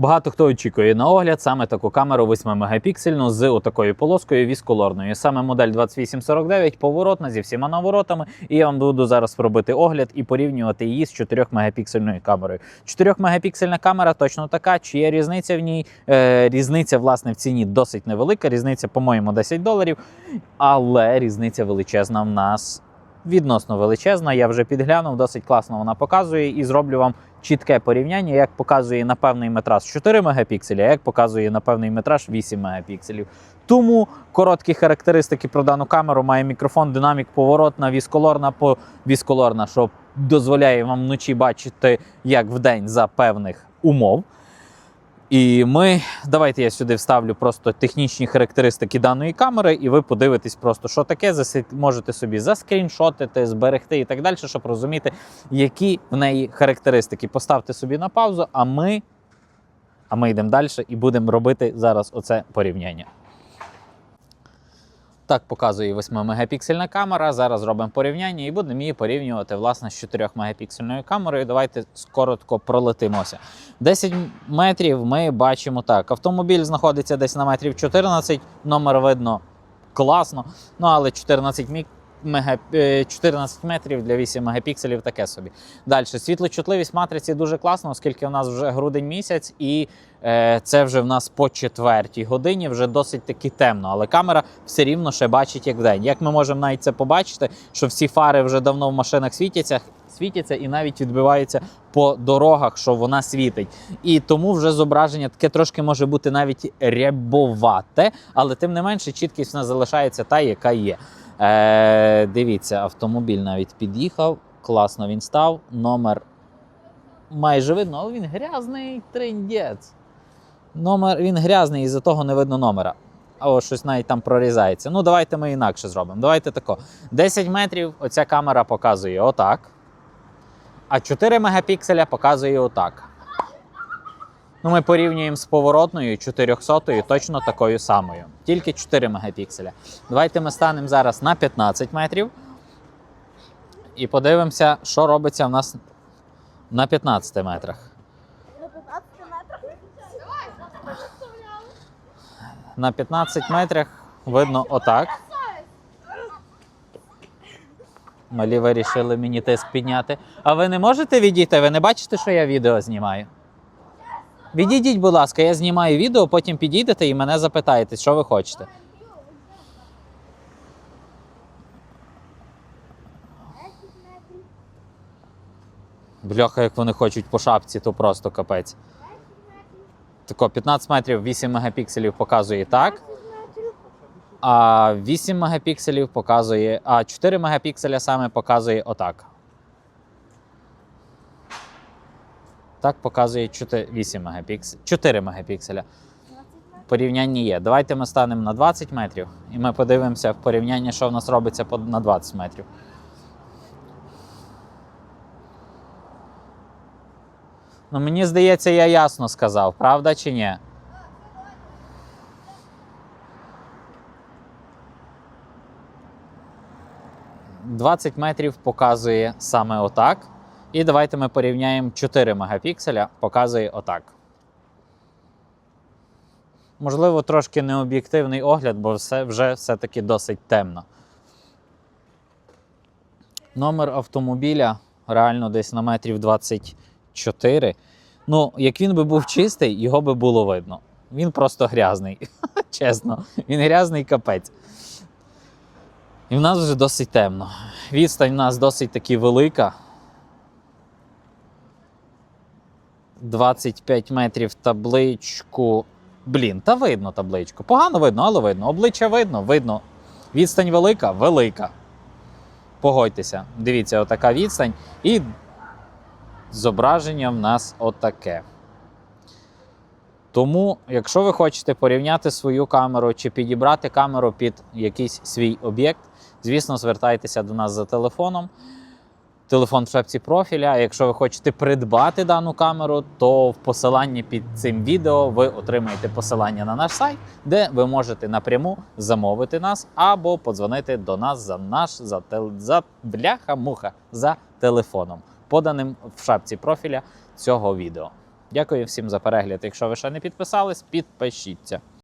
Багато хто очікує на огляд саме таку камеру 8 мегапіксельну з отакою полоскою вісколорною. Саме модель 2849 поворотна зі всіма наворотами. І я вам буду зараз робити огляд і порівнювати її з 4 мегапіксельною камерою. 4 мегапіксельна камера точно така. Чи є різниця в ній? Е, різниця власне в ціні досить невелика. Різниця, по-моєму, 10 доларів. Але різниця величезна в нас. Відносно величезна, я вже підглянув, досить класно вона показує і зроблю вам чітке порівняння, як показує на певний метраж 4 мегапікселі, а як показує на певний метраж 8 мегапікселів. Тому короткі характеристики про дану камеру має мікрофон, динамік, поворотна, вісколорна, по вісколорна, що дозволяє вам вночі бачити як вдень за певних умов. І ми давайте я сюди вставлю просто технічні характеристики даної камери, і ви подивитесь просто, що таке. Можете собі заскріншотити, зберегти і так далі, щоб розуміти, які в неї характеристики. Поставте собі на паузу, а ми, а ми йдемо далі і будемо робити зараз оце порівняння. Так показує 8-мегапіксельна камера. Зараз робимо порівняння і будемо її порівнювати власне з 4-мегапіксельною камерою. Давайте коротко пролетимося. 10 метрів ми бачимо так. Автомобіль знаходиться десь на метрів 14, номер видно класно. Ну але 14 мік. Мега, е, 14 метрів для 8 мегапікселів таке собі. Далі, світлочутливість матриці дуже класна, оскільки у нас вже грудень місяць, і е, це вже в нас по четвертій годині, вже досить таки темно, але камера все рівно ще бачить як вдень. Як ми можемо навіть це побачити, що всі фари вже давно в машинах світяться, світяться і навіть відбиваються по дорогах, що вона світить. І тому вже зображення таке трошки може бути навіть рябовате, але тим не менше чіткість в нас залишається та, яка є. Е, дивіться, автомобіль навіть під'їхав, класно він став. Номер майже видно, але він грязний триндець. Номер він грязний, і за того не видно номера. А щось навіть там прорізається. Ну, давайте ми інакше зробимо. Давайте тако. 10 метрів оця камера показує отак. А 4 мегапікселя показує отак. Ну, ми порівнюємо з поворотною 400 точно такою самою. Тільки 4 мегапікселя. Давайте ми станемо зараз на 15 метрів. І подивимося, що робиться в нас на 15 метрах. На 15 метрах. На 15 метрах видно отак. Малі вирішили мені тиск підняти. А ви не можете відійти? Ви не бачите, що я відео знімаю? Відійдіть, будь ласка, я знімаю відео, потім підійдете і мене запитаєте, що ви хочете. Бляха, як вони хочуть по шапці, то просто капець. Тако 15 метрів 8 мегапікселів показує так. А 8 мегапікселів показує. А 4 мегапікселя саме показує отак. Так показує 4, 8 мегапікселів. 4 мегапікселя. Порівняння є. Давайте ми станемо на 20 метрів і ми подивимося в порівнянні, що в нас робиться на 20 метрів. Ну, мені здається, я ясно сказав, правда чи ні? «20 метрів показує саме отак. І давайте ми порівняємо 4 мегапікселя, показує отак. Можливо, трошки необ'єктивний огляд, бо все вже все-таки досить темно. Номер автомобіля реально десь на метрів 24. Ну, як він би був чистий, його би було видно. Він просто грязний. Чесно, він грязний капець. І в нас вже досить темно. Відстань в нас досить таки велика. 25 метрів табличку. Блін, та видно табличку. Погано видно, але видно. Обличчя видно, видно. Відстань велика, велика. Погодьтеся, дивіться, отака відстань. І зображення в нас отаке. Тому, якщо ви хочете порівняти свою камеру чи підібрати камеру під якийсь свій об'єкт, звісно, звертайтеся до нас за телефоном. Телефон в шапці профіля. Якщо ви хочете придбати дану камеру, то в посиланні під цим відео ви отримаєте посилання на наш сайт, де ви можете напряму замовити нас або подзвонити до нас за наш за, тел, за бляха-муха за телефоном, поданим в шапці профіля цього відео. Дякую всім за перегляд. Якщо ви ще не підписались, підпишіться.